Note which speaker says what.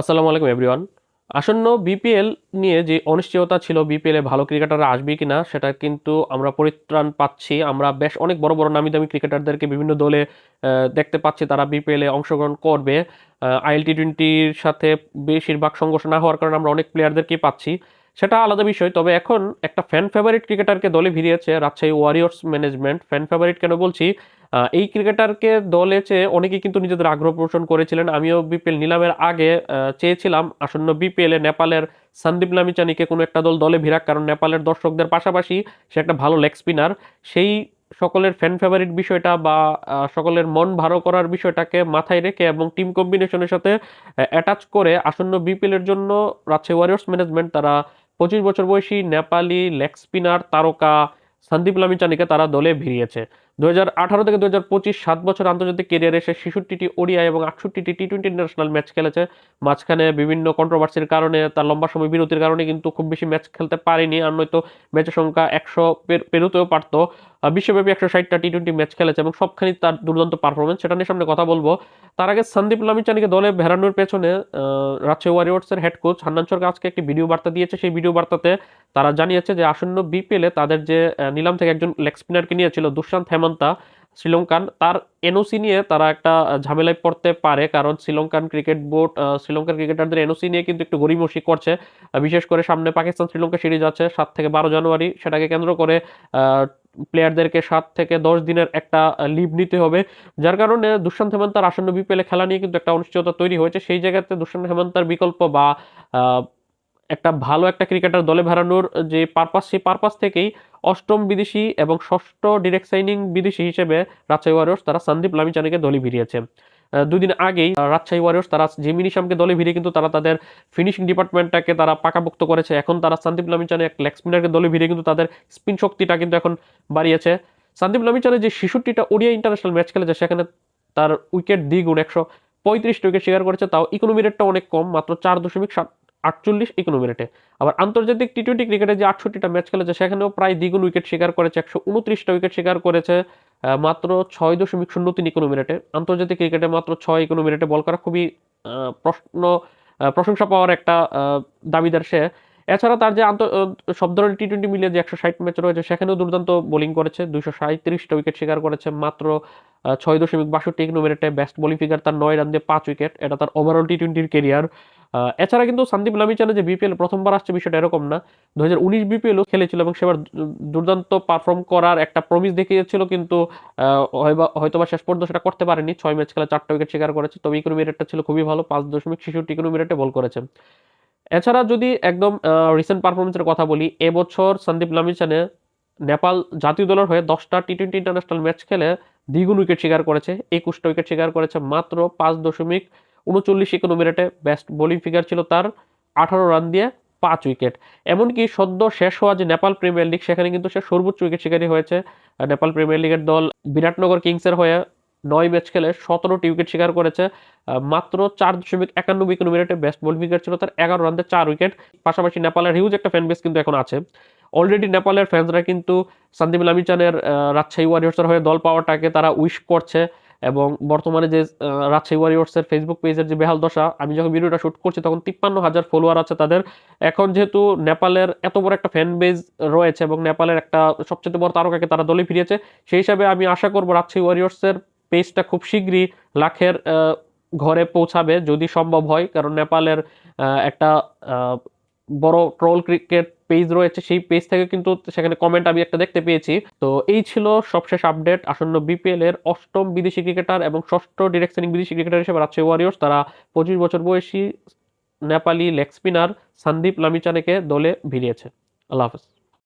Speaker 1: আসসালামু আলাইকুম এভরিওয়ান আসন্ন বিপিএল নিয়ে যে অনিশ্চয়তা ছিল বিপিএলে ভালো ক্রিকেটাররা আসবে কি না সেটা কিন্তু আমরা পরিত্রাণ পাচ্ছি। আমরা বেশ অনেক বড় বড় নামি দামি ক্রিকেটারদেরকে বিভিন্ন দলে দেখতে পাচ্ছি, তারা বিপিএলে অংশগ্রহণ করবে। আইএল টি টোয়েন্টির সাথে বেশিরভাগ সংঘর্ষ না হওয়ার কারণে আমরা অনেক প্লেয়ারদেরকেই পাচ্ছি। সেটা আলাদা বিষয়, তবে এখন একটা ফ্যান ফেভারিট ক্রিকেটারকে দলে ভিড়িয়েছে Rajshahi warriors management fan favourite কেন বলছি? এই ক্রিকেটারকে দলে চেয়ে অনেকেই কিন্তু নিজেদের আগ্রহ পোষণ করেছিলেন। আমিও বিপিএল নিলামের আগে চেয়েছিলাম। আসন্ন বিপিএল নেপালের সন্দীপ লামিচানিকে কোনো একটা দল দলে ভিড়াক, কারণ নেপালের দর্শকদের পাশাপাশি সে একটা ভালো লেগ স্পিনার সেই সকলের ফ্যান ফেভারিট বিষয়টা বা সকলের মন ভালো করার বিষয়টাকে মাথায় রেখে এবং টিম কম্বিনেশনের সাথে অ্যাটাচ করে আসন্ন বিপিএল এর জন্য রাজশাহী ওয়ারিয়র্স ম্যানেজমেন্ট তারা পঁচিশ বছর বয়সী নেপালি লেগ স্পিনার তারকা সন্দীপ লামিচানিকে তারা দলে ভিড়িয়েছে। দু হাজার আঠারো থেকে দু সাত বছর আন্তর্জাতিক কেরিয়ারে সে ছেষট্টিটি ওডিআই এবং আটষট্টিটি টি টোয়েন্টি ইন্টারন্যাশনাল ম্যাচ খেলেছে। মাঝখানে বিভিন্ন কন্ট্রোভার্সির কারণে তার লম্বা সময় বিরতির কারণে কিন্তু খুব বেশি ম্যাচ খেলতে পারেনি, আর নয়তো ম্যাচের সংখ্যা একশো পেরোতেও পারতো। বিশ্বব্যাপী একশো ষাটটা টি টোয়েন্টি ম্যাচ খেলেছে এবং সবখানি তার দুর্দান্ত পারফরমেন্স সেটা নিয়ে সামনে কথা বলব। তার আগে সন্দীপ লামিচানিকে দলে ভেড়ানোর পেছনে রাজশাহী ওয়ারিয়র্সের হেড কোচ হান্নান সরকার আজকে একটি ভিডিও বার্তা দিয়েছে। সেই ভিডিও বার্তাতে তারা জানিয়েছে যে আসন্ন বিপিএলে তাদের যে নিলাম থেকে একজন লেগ স্পিনারকে নিয়েছিল দুষ্যান্ত হেমন্তা শ্রীলঙ্কান, তার এনওসি নিয়ে তারা একটা ঝামেলায় পড়তে পারে। কারণ শ্রীলঙ্কান ক্রিকেট বোর্ড শ্রীলঙ্কার ক্রিকেটারদের এনওসি নিয়ে কিন্তু একটু গরিমসি করছে। বিশেষ করে সামনে পাকিস্তান শ্রীলঙ্কা সিরিজ আছে, সাত থেকে বারো জানুয়ারি। সেটাকে কেন্দ্র করে প্লেয়ারদেরকে সাত থেকে দশ দিনের একটা লিভ নিতে হবে। যার কারণে দুষ্যন্ত হেমন্তার আসন্ন বিপিএলে খেলা নিয়ে কিন্তু একটা অনিশ্চয়তা তৈরি হয়েছে। সেই জায়গাতে দুষ্যন্ত হেমন্তার বিকল্প বা একটা ভালো একটা ক্রিকেটার দলে ভেড়ানোর যে পারপাস, সেই পারপাস থেকেই অষ্টম বিদেশি এবং ষষ্ঠ ডিরেক্ট সাইনিং বিদেশি হিসেবে রাজশাহী ওয়ারিয়র্স তারা সন্দীপ লামিচানিকে দলে ভিড়িয়েছে। দুদিন আগেই রাজশাহী ওয়ারিয়র্স তারা জেমিনি শামকে দলে ভিড়ে কিন্তু তারা তাদের ফিনিশিং ডিপার্টমেন্টটাকে তারা পাকাপোক্ত করেছে। এখন তারা সন্দীপ লামিচানি এক লেগ স্পিনারকে দলে ভিড়ে কিন্তু তাদের স্পিন শক্তিটা কিন্তু এখন বাড়িয়েছে। সন্দীপ লামিচানি যে শিশুটিটা ওডিয়া ইন্টারন্যাশনাল ম্যাচ খেলেছে, সেখানে তার উইকেট দ্বিগুণ, একশো পঁয়ত্রিশটা উইকেট শিকার করেছে, তাও ইকোনমি রেটটা অনেক কম, মাত্র চার দশমিক সাত আটচল্লিশ ইকোনমি রেটে আবার আন্তর্জাতিক টি টোয়েন্টি ক্রিকেটে যে আটষট্টিটা ম্যাচ খেলেছে, সেখানেও প্রায় দ্বিগুণ উইকেট শিকার করেছে, একশো উনত্রিশটা উইকেট শিকার করেছে মাত্র ছয় দশমিক শূন্য তিন ইকোনমি রেটে আন্তর্জাতিক ক্রিকেটে মাত্র ছয় ইকোনমি রেটে বল করা খুবই প্রশ্ন প্রশংসা পাওয়ার একটা দাবিদার সে। এছাড়া তার যে আন্ত সব ধরনের টি টোয়েন্টি মিলিয়ে যে একশো ষাট ম্যাচ রয়েছে, সেখানেও দুর্দান্ত বোলিং করেছে, দুইশো সাঁত্রিশটা উইকেট শিকার করেছে, মাত্র ছয় দশমিক বাষট্টি ইকোনমি রেটে বেস্ট বোলিং ফিগার তার নয় রান দিয়ে পাঁচ উইকেট এটা তার ওভারঅল টি টোয়েন্টির কেরিয়ার এছাড়া কিন্তু সন্দীপ লামিচানে যে বিপিএল প্রথমবার আসছে বিষয়টা এরকম না। দু হাজার উনিশ বিপিএলও খেলেছিল এবং সেবার দুর্দান্ত পারফর্ম করার একটা প্রমিস দেখিয়েছিল কিন্তু হয়তোবা শেষ পর্যন্ত সেটা করতে পারেনি। ছয় ম্যাচ খেলা চারটা উইকেট শিকার করেছে। তবে ইকোনমি রেটটা ছিল খুবই ভালো, পাঁচ দশমিক ছেষট্টি ইকোনমি রেটে বল করেছে। এছাড়া যদি একদম রিসেন্ট পারফরমেন্সের কথা বলি, এবছর সন্দীপ লামিচানে নেপাল জাতীয় দলের হয়ে দশটা টি টোয়েন্টি ইন্টারন্যাশনাল ম্যাচ খেলে দ্বিগুণ উইকেট শিকার করেছে, একুশটা উইকেট শিকার করেছে, মাত্র পাঁচ দশমিক উনচল্লিশ ইকোনমি রেটে বেস্ট বোলিং ফিগার ছিল তার, আঠারো রান দিয়ে পাঁচ উইকেট এমনকি সদ্য শেষ হওয়া যে নেপাল প্রিমিয়ার লিগ, সেখানে কিন্তু সে সর্বোচ্চ উইকেট শিকারী হয়েছে। নেপাল প্রিমিয়ার লিগের দল বিরাটনগর কিংসের হয়ে নয় ম্যাচ খেলে সতেরোটি উইকেট শিকার করেছে। মাত্র চার দশমিক একানব্বই ইকোনমি রেটে বেস্ট বোলিং ফিগার ছিল তার, এগারো রান দিয়ে চার উইকেট পাশাপাশি নেপালের হিউজ একটা ফ্যান বেস কিন্তু এখন আছে। অলরেডি নেপালের ফ্যান্সরা কিন্তু সন্দীপ লামিচানের রাজশাহী ওয়ারিয়র্সের হয়ে দল পাওয়াটাকে তারা উইশ করছে। এবং বর্তমানে যে রাজশাহী ওয়ারিয়র্সের ফেসবুক পেজের যে বেহাল দশা, আমি যখন ভিডিওটা শ্যুট করছি তখন তিপ্পান্ন হাজার ফলোয়ার আছে তাদের। এখন যেহেতু নেপালের এত বড় একটা ফ্যান বেজ রয়েছে এবং নেপালের একটা সবচেয়ে বড় তারকাকে তারা দলে ফিরিয়েছে, সেই হিসাবে আমি আশা করব রাজশাহী ওয়ারিয়র্সের পেজটা খুব শীঘ্রই লাখের ঘরে পৌঁছাবে, যদি সম্ভব হয়। কারণ নেপালের একটা বড় ট্রোল ক্রিকেট পেজ রয়েছে, সেই পেজ থেকে কিন্তু সেখানে কমেন্ট আমি একটা দেখতে পেয়েছি। তো এই ছিল সবশেষ আপডেট আসন্ন বিপিএল এর অষ্টম বিদেশি ক্রিকেটার এবং ষষ্ঠ ডিরেকশনিং বিদেশি ক্রিকেটার হিসেবে রাজশাহী ওয়ারিয়র্স তারা পঁচিশ বছর বয়সী নেপালি লেগ স্পিনার সন্দীপ লামিচানেকে দলে ভিড়িয়েছে। আল্লাহ হাফেজ।